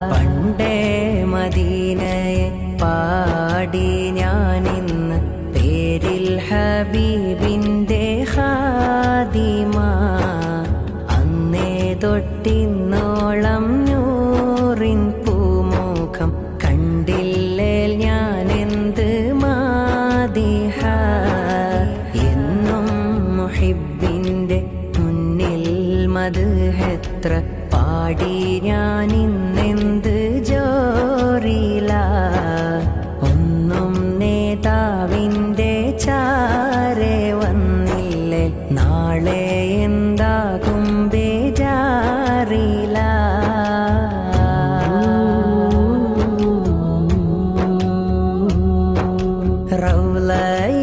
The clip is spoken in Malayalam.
പണ്ടേ മദീനയെ പാടി ഞാൻ ഇന്ന് പേരിൽ ഹബീബിന്റെ ഹാദിമ അന്നേ തൊട്ടിന്നോളം നൂറിൻ പൂമുഖം കണ്ടില്ലേ ഞാൻ എന്ത് മാതിഹ എന്നും മുഹിബിന്റെ മുന്നിൽ മത് എത്ര പാടി ഞാൻ ഇന്നെന്ത് ജോറില? ഒന്നും നേതാവിന്റെ ചാരെ വന്നില്ലേ? നാളെ എന്താകും ബേജാറില? റൗലയ